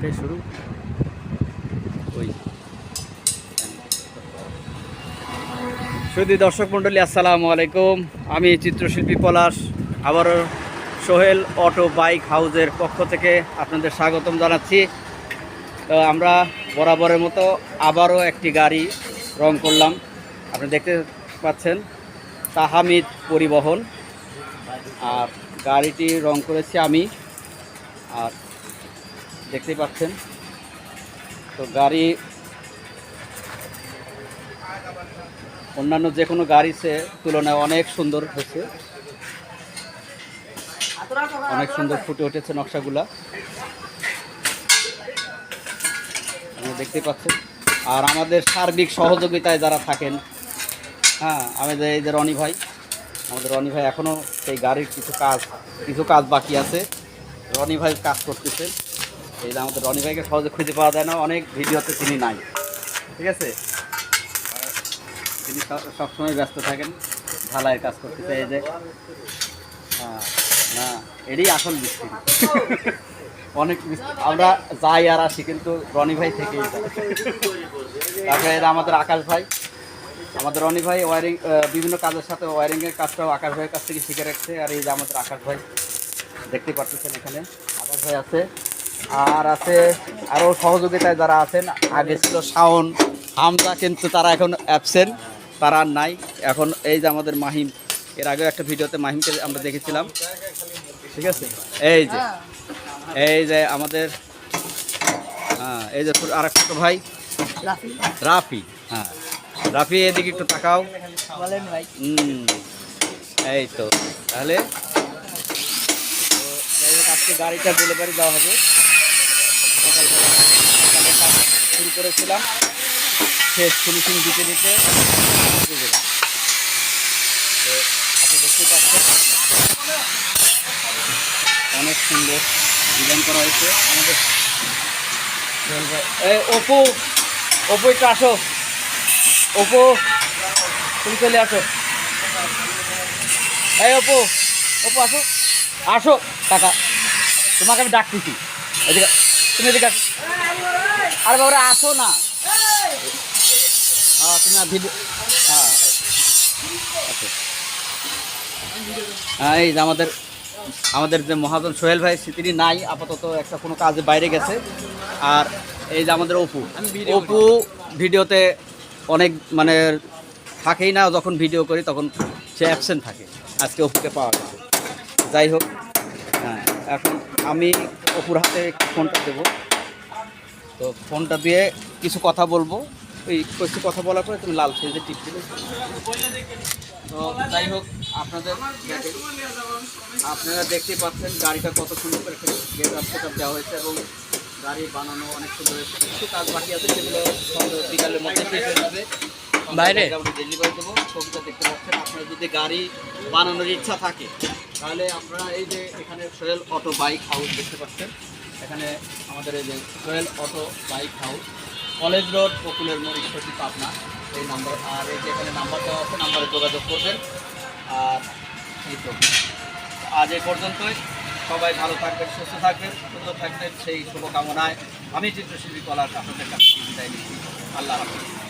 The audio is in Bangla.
থেকে শুরু। ওই। দর্শক মণ্ডলী আসসালামু আলাইকুম। আমি চিত্রশিল্পী পলাশ আবারও সোহেল অটো বাইক হাউজের পক্ষ থেকে আপনাদের স্বাগতম জানাচ্ছি। তো আমরা বরাবরের মতো আবারও একটি গাড়ি রং করলাম। আপনি দেখতে পাচ্ছেন তাহামিদ পরিবহন। আর গাড়িটি রং করেছি আমি। আর দেখতেই পাচ্ছেন। তো গাড়ি, অন্যান্য যে কোনো গাড়ি সে তুলনায় অনেক সুন্দর হয়েছে। অনেক সুন্দর ফুটে উঠেছে নকশাগুলা। দেখতেই পাচ্ছেন। আর আমাদের সার্বিক সহযোগিতায় যারা থাকেন হ্যাঁ আমাদের এই যে রনি ভাই, আমাদের রনি ভাই এখনও সেই গাড়ির কিছু কাজ কিছু কাজ বাকি আছে। রনি ভাই কাজ করতেছেন এই যে আমাদের রনি ভাইকে সহজে খুঁজে পাওয়া যায় না, অনেক ভিডিওতে তিনি নাই। ঠিক আছে? তিনি সবসময় ব্যস্ত থাকেন, ঢালাইয়ের কাজ করতে চাই যে হ্যাঁ না, এরই আসল মিস্ত্রি অনেক আমরা যাই আর আসি, কিন্তু রনি ভাই থেকেই তারপরে এরা আমাদের আকাশ ভাই। আমাদের রনি ভাই ওয়ারিং বিভিন্ন কাজের সাথে ওয়ারিংয়ের কাজটাও আকাশ ভাইয়ের কাছ থেকে শিখে রাখছে, আর এই যে আমাদের আকাশ ভাই, দেখতে পাচ্ছেন এখানে। আকাশ ভাই আছে। আর আছে আরও সহযোগিতায় যারা আছেন আগে ছিল শাওন হামজা কিন্তু তারা এখন অ্যাবসেন্ট তারা আর নাই। এখন এই যে আমাদের মাহিম এর আগেও একটা ভিডিওতে মাহিমকে আমরা দেখেছিলাম। ঠিক আছে? এই যে এই যে আমাদের হ্যাঁ এই যে আর একটা ভাই রাফি হ্যাঁ। রাফি এদিকে একটু তাকাও। বলেন ভাই। এই তো। তাহলে আজকে গাড়িটা ডেলিভারি দেওয়া হবে। সকালবেলা সকালে কাজ শুরু করেছিলাম শেষ ফিনিশিং দিতে দিতে দিয়ে দিলাম। তো আপনি দেখতেই পাচ্ছেন অনেক সুন্দর ডিজাইন করা হয়েছে আমাদের ওপো অপু একটু আসো ওপো তুমি চলে আসো এই ওপো ওপো আসো আসো টাকা তোমাকে আমি ডাকতেছি এদিকে তুমি এদিকে আরে বাবা আসো না। হ্যাঁ তুমি ভিডিও হ্যাঁ। হ্যাঁ এই যে আমাদের আমাদের যে মহাজন সোহেল ভাই তিনি নাই আপাতত একটা কোনো কাজে বাইরে গেছে। আর এই যে আমাদের অপু অপু ভিডিওতে অনেক মানে থাকেই না যখন ভিডিও করি তখন সে অ্যাবসেন্ট থাকে। আজকে অপুকে পাওয়া গেছে। যাই হোক হ্যাঁ এখন আমি অপুর হাতে একটু ফোনটা দেবো। তো ফোনটা দিয়ে কিছু কথা বলব। এই কিছু কথা বলার পরে তুমি লাল ফেজে টিপ দিলে তো যাই হোক আপনাদের আপনারা দেখতেই পাচ্ছেন গাড়িটা কত সুন্দর করে গেট সেট দেওয়া হয়েছে এবং গাড়ি বানানো অনেক সুন্দর হয়েছে। কিছু কাজ বাকি আছে সেগুলো সন্ধ্যা বিকালের মধ্যে শেষ হয়ে যাবে। বাইরে? ডেলিভারি দেবো। ছবিটা দেখতে পাচ্ছেন। আপনার যদি গাড়ি বানানোর ইচ্ছা থাকে তাহলে আপনারা এই যে এখানে সোহেল অটো বাইক হাউস দেখতে পাচ্ছেন। এখানে আমাদের এই যে Sohel auto bike house, college road বকুলের মোড়, ঈশ্বরদী, পাবনা, এই নাম্বার। আর এই যে এখানে নাম্বার দেওয়া আছে, নাম্বারে যোগাযোগ করবেন। আর এই তো। আজ এ পর্যন্তই। সবাই ভালো থাকবেন, সুস্থ থাকবেন, সুন্দর থাকবেন। সেই শুভকামনায় আমি চিত্রশিল্পী কলার আপনাদের কাছে বিদায় নিচ্ছি। আল্লাহ হাফিজ।